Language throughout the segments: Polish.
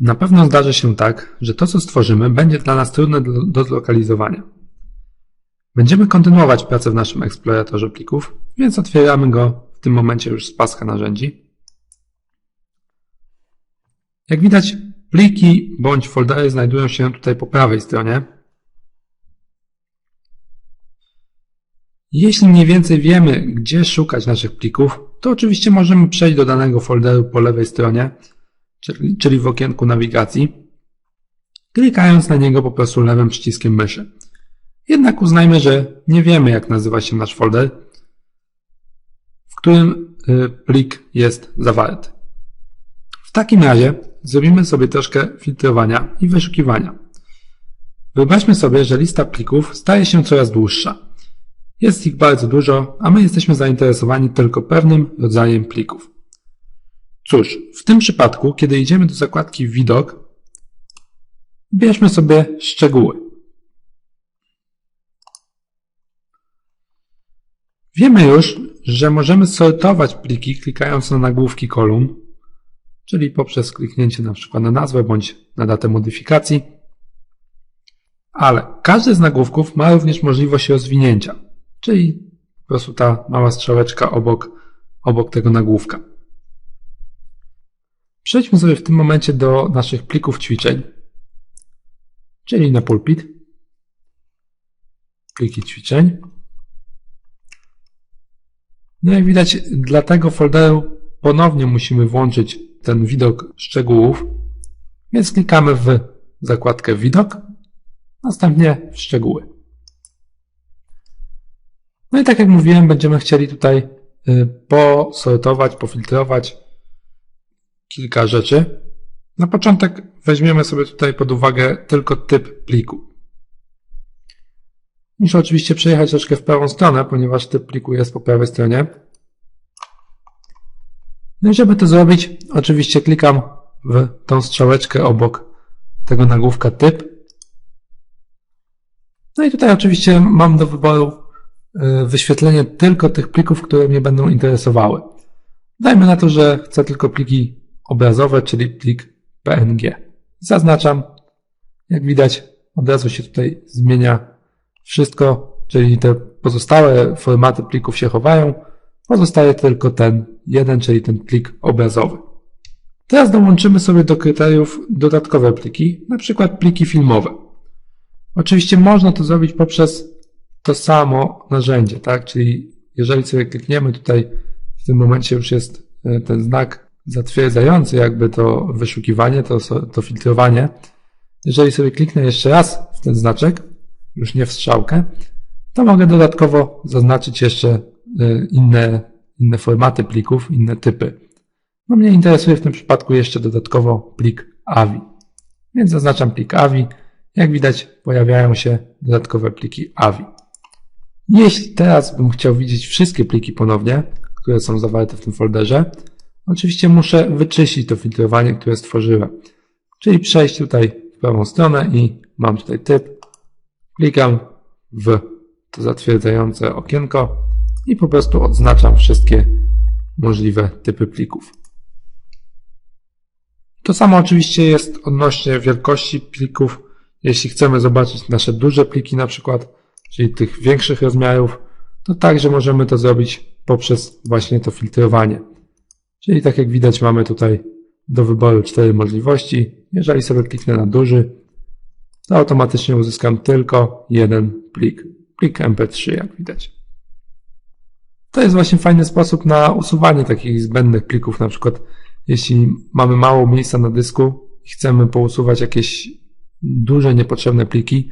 Na pewno zdarzy się tak, że to co stworzymy będzie dla nas trudne do, zlokalizowania. Będziemy kontynuować pracę w naszym eksploratorze plików, więc otwieramy go w tym momencie już z paska narzędzi. Jak widać, pliki bądź foldery znajdują się tutaj po prawej stronie. Jeśli mniej więcej wiemy, gdzie szukać naszych plików, to oczywiście możemy przejść do danego folderu po lewej stronie, czyli, w okienku nawigacji, klikając na niego po prostu lewym przyciskiem myszy. Jednak uznajmy, że nie wiemy, jak nazywa się nasz folder, w którym y, plik jest zawarty. W takim razie zrobimy sobie troszkę filtrowania i wyszukiwania. Wyobraźmy sobie, że lista plików staje się coraz dłuższa. Jest ich bardzo dużo, a my jesteśmy zainteresowani tylko pewnym rodzajem plików. Cóż, w tym przypadku, kiedy idziemy do zakładki Widok, bierzmy sobie szczegóły. Wiemy już, że możemy sortować pliki klikając na nagłówki kolumn, czyli poprzez kliknięcie na przykład na nazwę bądź na datę modyfikacji, ale każdy z nagłówków ma również możliwość rozwinięcia, czyli po prostu ta mała strzałeczka obok, obok tego nagłówka. Przejdźmy sobie w tym momencie do naszych plików ćwiczeń, czyli na pulpit, pliki ćwiczeń. No jak widać, dla tego folderu ponownie musimy włączyć ten widok szczegółów, więc klikamy w zakładkę widok, następnie w szczegóły. No i tak jak mówiłem, będziemy chcieli tutaj y, posortować, pofiltrować kilka rzeczy. Na początek weźmiemy sobie tutaj pod uwagę tylko typ pliku. Muszę oczywiście przejechać troszkę w prawą stronę, ponieważ typ pliku jest po prawej stronie. No i żeby to zrobić, oczywiście klikam w tą strzałeczkę obok tego nagłówka typ. No i tutaj oczywiście mam do wyboru y, wyświetlenie tylko tych plików, które mnie będą interesowały. Dajmy na to, że chcę tylko pliki obrazowe, czyli plik PNG. Zaznaczam. Jak widać, od razu się tutaj zmienia wszystko, czyli te pozostałe formaty plików się chowają. Pozostaje tylko ten jeden, czyli ten plik obrazowy. Teraz dołączymy sobie do kryteriów dodatkowe pliki, na przykład pliki filmowe. Oczywiście można to zrobić poprzez to samo narzędzie, tak? Czyli jeżeli sobie klikniemy tutaj, w tym momencie już jest e, ten znak zatwierdzający jakby to wyszukiwanie, to, to filtrowanie. Jeżeli sobie kliknę jeszcze raz w ten znaczek, już nie w strzałkę, to mogę dodatkowo zaznaczyć jeszcze y, inne, inne formaty plików, inne typy. No mnie interesuje w tym przypadku jeszcze dodatkowo plik AVI. Więc zaznaczam plik AVI. Jak widać pojawiają się dodatkowe pliki AVI. Jeśli teraz bym chciał widzieć wszystkie pliki ponownie, które są zawarte w tym folderze, oczywiście muszę wyczyścić to filtrowanie, które stworzyłem. Czyli przejść tutaj w prawą stronę i mam tutaj typ, Klikam w to zatwierdzające okienko i po prostu odznaczam wszystkie możliwe typy plików. To samo oczywiście jest odnośnie wielkości plików. Jeśli chcemy zobaczyć nasze duże pliki na przykład, czyli tych większych rozmiarów, to także możemy to zrobić poprzez właśnie to filtrowanie. Czyli tak jak widać mamy tutaj do wyboru cztery możliwości. Jeżeli sobie kliknę na duży, to automatycznie uzyskam tylko jeden plik. Plik MP3, jak widać. To jest właśnie fajny sposób na usuwanie takich zbędnych plików. Na przykład, jeśli mamy mało miejsca na dysku i chcemy pousuwać jakieś duże, niepotrzebne pliki,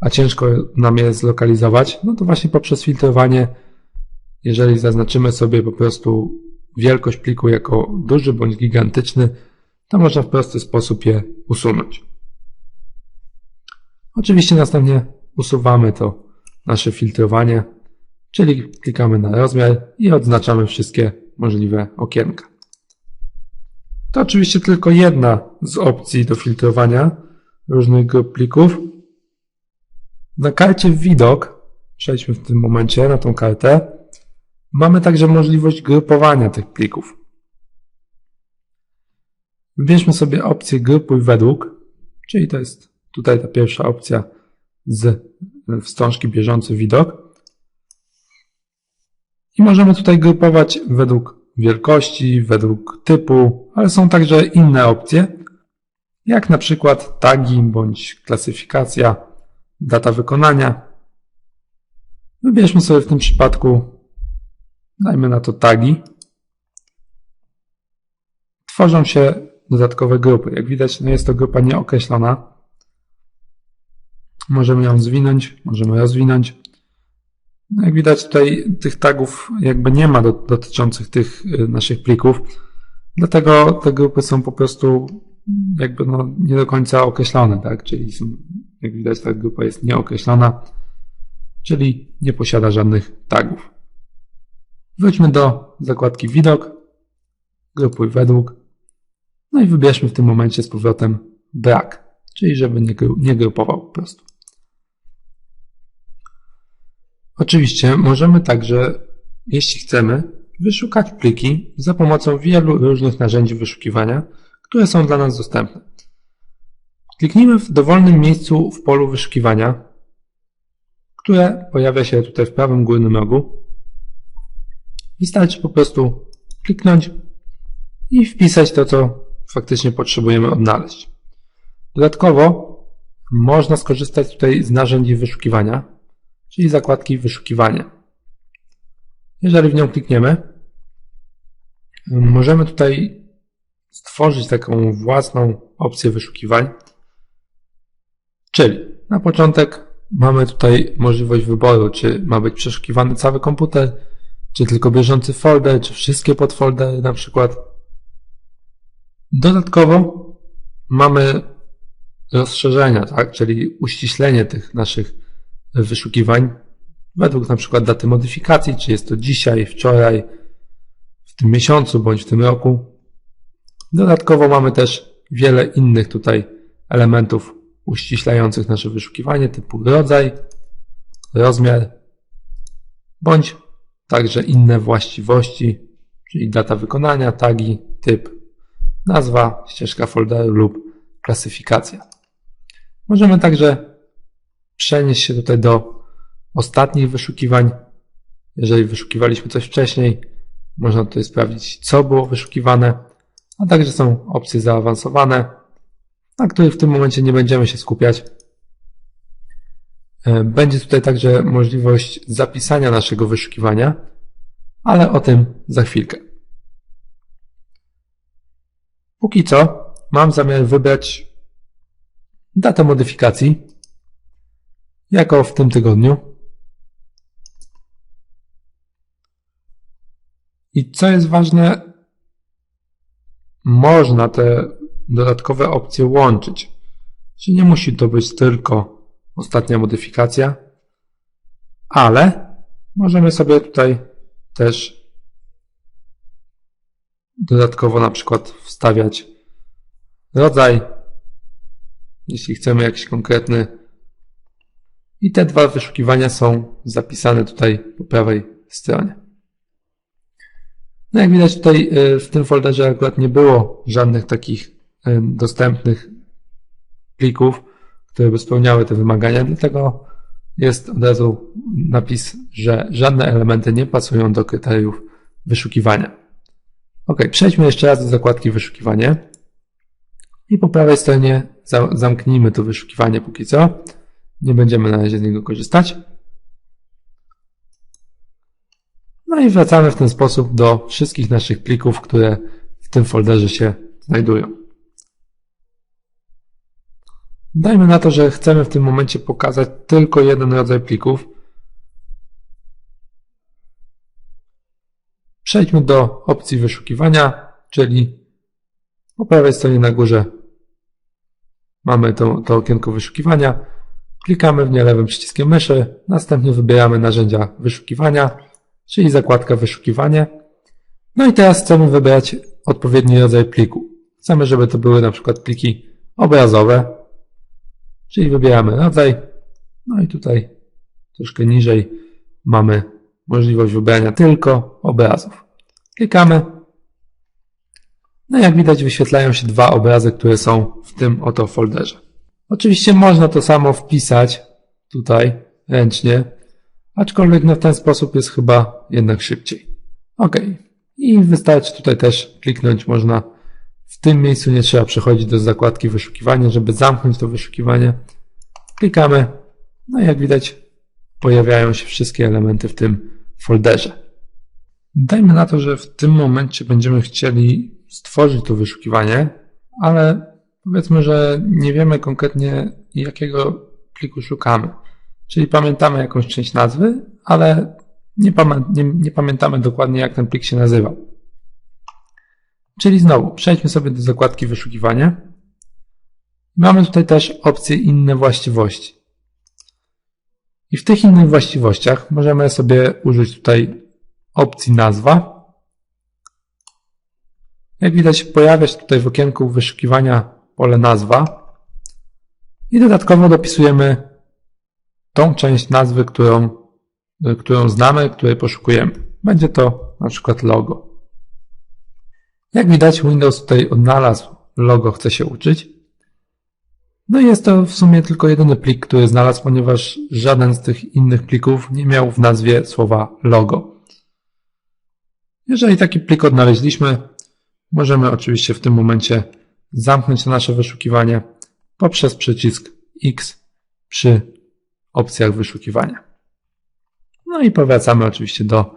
a ciężko nam je zlokalizować, no to właśnie poprzez filtrowanie, jeżeli zaznaczymy sobie po prostu wielkość pliku jako duży bądź gigantyczny, to można w prosty sposób je usunąć. Oczywiście następnie usuwamy to nasze filtrowanie, czyli klikamy na rozmiar i odznaczamy wszystkie możliwe okienka. To oczywiście tylko jedna z opcji do filtrowania różnych grup plików. Na karcie widok, przejdźmy w tym momencie na tą kartę, mamy także możliwość grupowania tych plików. Wybierzmy sobie opcję grupuj według, czyli to jest tutaj ta pierwsza opcja z wstążki bieżący widok. I możemy tutaj grupować według wielkości, według typu, ale są także inne opcje, jak na przykład tagi bądź klasyfikacja, data wykonania. Wybierzmy sobie w tym przypadku, dajmy na to tagi. Tworzą się dodatkowe grupy. Jak widać, no jest to grupa nieokreślona. Możemy ją zwinąć, możemy rozwinąć. No jak widać tutaj tych tagów jakby nie ma do, dotyczących tych y, naszych plików, dlatego te grupy są po prostu jakby no nie do końca określone, tak? Czyli są, jak widać ta grupa jest nieokreślona, czyli nie posiada żadnych tagów. Wróćmy do zakładki widok, grupuj według, no i wybierzmy w tym momencie z powrotem brak, czyli żeby nie, nie grupował po prostu. Oczywiście możemy także, jeśli chcemy, wyszukać pliki za pomocą wielu różnych narzędzi wyszukiwania, które są dla nas dostępne. Kliknijmy w dowolnym miejscu w polu wyszukiwania, które pojawia się tutaj w prawym górnym rogu. Wystarczy po prostu kliknąć i wpisać to, co faktycznie potrzebujemy odnaleźć. Dodatkowo można skorzystać tutaj z narzędzi wyszukiwania, czyli zakładki wyszukiwania. Jeżeli w nią klikniemy, możemy tutaj stworzyć taką własną opcję wyszukiwań, czyli na początek mamy tutaj możliwość wyboru, czy ma być przeszukiwany cały komputer, czy tylko bieżący folder, czy wszystkie podfoldery na przykład. Dodatkowo mamy rozszerzenia, tak? czyli uściślenie tych naszych wyszukiwań według na przykład daty modyfikacji, czy jest to dzisiaj, wczoraj, w tym miesiącu bądź w tym roku. Dodatkowo mamy też wiele innych tutaj elementów uściślających nasze wyszukiwanie typu rodzaj, rozmiar bądź także inne właściwości, czyli data wykonania, tagi, typ, nazwa, ścieżka folderu lub klasyfikacja. Możemy także przenieść się tutaj do ostatnich wyszukiwań. Jeżeli wyszukiwaliśmy coś wcześniej, można tutaj sprawdzić, co było wyszukiwane, a także są opcje zaawansowane, na których w tym momencie nie będziemy się skupiać. E, będzie tutaj także możliwość zapisania naszego wyszukiwania, ale o tym za chwilkę. Póki co mam zamiar wybrać datę modyfikacji jako w tym tygodniu. I co jest ważne, można te dodatkowe opcje łączyć. Czyli nie musi to być tylko ostatnia modyfikacja, ale możemy sobie tutaj też dodatkowo na przykład wstawiać rodzaj, jeśli chcemy jakiś konkretny. I te dwa wyszukiwania są zapisane tutaj po prawej stronie. No jak widać tutaj y, w tym folderze akurat nie było żadnych takich dostępnych plików, które by spełniały te wymagania, dlatego jest od razu napis, że żadne elementy nie pasują do kryteriów wyszukiwania. Ok, przejdźmy jeszcze raz do zakładki wyszukiwanie i po prawej stronie zamknijmy to wyszukiwanie póki co. Nie będziemy na razie z niego korzystać. No i wracamy w ten sposób do wszystkich naszych plików, które w tym folderze się znajdują. Dajmy na to, że chcemy w tym momencie pokazać tylko jeden rodzaj plików. Przejdźmy do opcji wyszukiwania, czyli po prawej stronie na górze mamy to, to okienko wyszukiwania. Klikamy w nie lewym przyciskiem myszy, następnie wybieramy narzędzia wyszukiwania, czyli zakładka wyszukiwanie. No i teraz chcemy wybrać odpowiedni rodzaj pliku. Chcemy, żeby to były na przykład pliki obrazowe, czyli wybieramy rodzaj. No i tutaj troszkę niżej mamy możliwość wybrania tylko obrazów. Klikamy. No jak widać wyświetlają się dwa obrazy, które są w tym oto folderze. Oczywiście można to samo wpisać tutaj ręcznie, aczkolwiek no w ten sposób jest chyba jednak szybciej. Ok. I wystarczy tutaj też kliknąć można w tym miejscu nie trzeba przechodzić do zakładki wyszukiwania, żeby zamknąć to wyszukiwanie. Klikamy, no i jak widać pojawiają się wszystkie elementy w tym folderze. Dajmy na to, że w tym momencie będziemy chcieli stworzyć to wyszukiwanie, ale powiedzmy, że nie wiemy konkretnie jakiego pliku szukamy. Czyli pamiętamy jakąś część nazwy, ale nie, pamię nie, nie pamiętamy dokładnie jak ten plik się nazywał. Czyli znowu, przejdźmy sobie do zakładki wyszukiwania. Mamy tutaj też opcję inne właściwości. I w tych innych właściwościach możemy sobie użyć tutaj opcji nazwa. Jak widać pojawia się tutaj w okienku wyszukiwania pole nazwa i dodatkowo dopisujemy tą część nazwy, którą, którą znamy, której poszukujemy. Będzie to na przykład logo. Jak widać, Windows tutaj odnalazł logo chce się uczyć. No i jest to w sumie tylko jedyny plik, który znalazł, ponieważ żaden z tych innych plików nie miał w nazwie słowa logo. Jeżeli taki plik odnaleźliśmy, możemy oczywiście w tym momencie zamknąć nasze wyszukiwanie poprzez przycisk X przy opcjach wyszukiwania. No i powracamy oczywiście do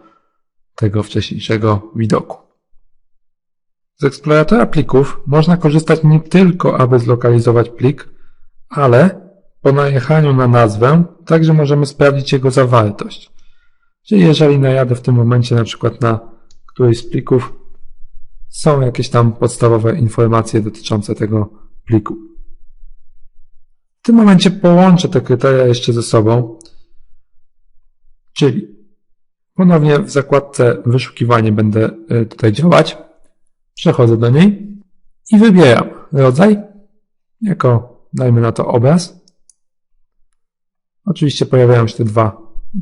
tego wcześniejszego widoku. Z eksploratora plików można korzystać nie tylko, aby zlokalizować plik, ale po najechaniu na nazwę także możemy sprawdzić jego zawartość. Czyli jeżeli najadę w tym momencie na przykład na któryś z plików, są jakieś tam podstawowe informacje dotyczące tego pliku. W tym momencie połączę te kryteria jeszcze ze sobą, czyli ponownie w zakładce wyszukiwanie będę y, tutaj działać. Przechodzę do niej i wybieram rodzaj jako, dajmy na to obraz. Oczywiście pojawiają się te dwa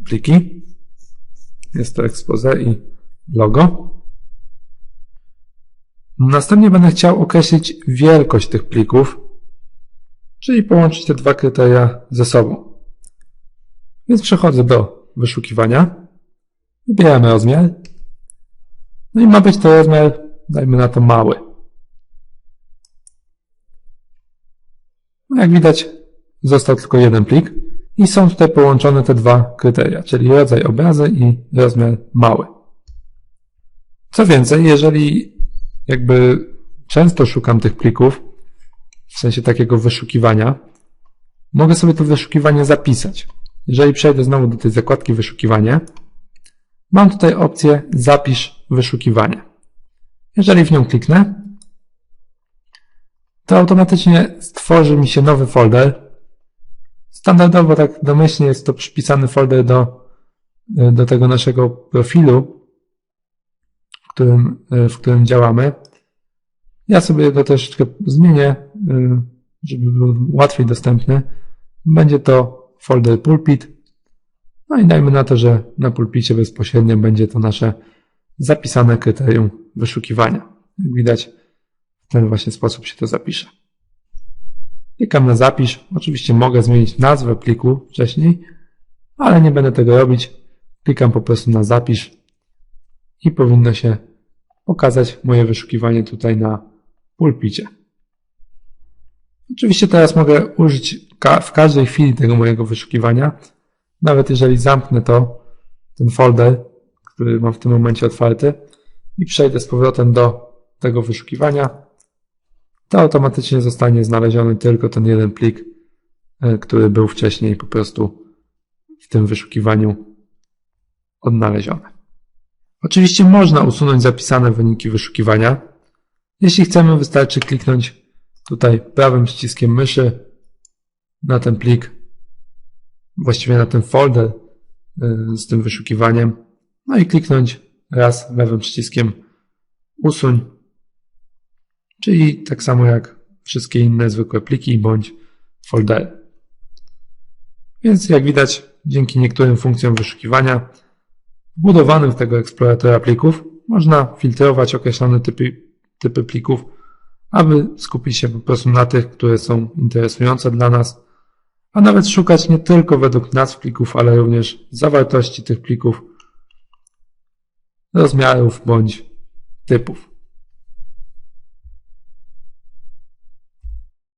pliki. Jest to expose i logo. Następnie będę chciał określić wielkość tych plików, czyli połączyć te dwa kryteria ze sobą. Więc przechodzę do wyszukiwania. Wybieramy rozmiar. No i ma być to rozmiar dajmy na to mały. No jak widać, został tylko jeden plik i są tutaj połączone te dwa kryteria, czyli rodzaj obrazy i rozmiar mały. Co więcej, jeżeli jakby często szukam tych plików, w sensie takiego wyszukiwania, mogę sobie to wyszukiwanie zapisać. Jeżeli przejdę znowu do tej zakładki wyszukiwanie, mam tutaj opcję zapisz wyszukiwanie. Jeżeli w nią kliknę, to automatycznie stworzy mi się nowy folder. Standardowo, tak domyślnie jest to przypisany folder do, do tego naszego profilu, w którym, w którym działamy. Ja sobie też troszeczkę zmienię, żeby był łatwiej dostępny. Będzie to folder pulpit. No i dajmy na to, że na pulpicie bezpośrednio będzie to nasze zapisane kryterium wyszukiwania. Jak widać, w ten właśnie sposób się to zapisze. Klikam na zapisz. Oczywiście mogę zmienić nazwę pliku wcześniej, ale nie będę tego robić. Klikam po prostu na zapisz i powinno się pokazać moje wyszukiwanie tutaj na pulpicie. Oczywiście teraz mogę użyć w każdej chwili tego mojego wyszukiwania. Nawet jeżeli zamknę to, ten folder, który mam w tym momencie otwarty i przejdę z powrotem do tego wyszukiwania, to automatycznie zostanie znaleziony tylko ten jeden plik, e, który był wcześniej po prostu w tym wyszukiwaniu odnaleziony. Oczywiście można usunąć zapisane wyniki wyszukiwania. Jeśli chcemy, wystarczy kliknąć tutaj prawym przyciskiem myszy na ten plik, właściwie na ten folder e, z tym wyszukiwaniem no i kliknąć raz lewym przyciskiem usuń, czyli tak samo jak wszystkie inne zwykłe pliki bądź foldery. Więc jak widać, dzięki niektórym funkcjom wyszukiwania wbudowanym w tego eksploratora plików można filtrować określone typy, typy plików, aby skupić się po prostu na tych, które są interesujące dla nas, a nawet szukać nie tylko według nazw plików, ale również zawartości tych plików, rozmiarów bądź typów.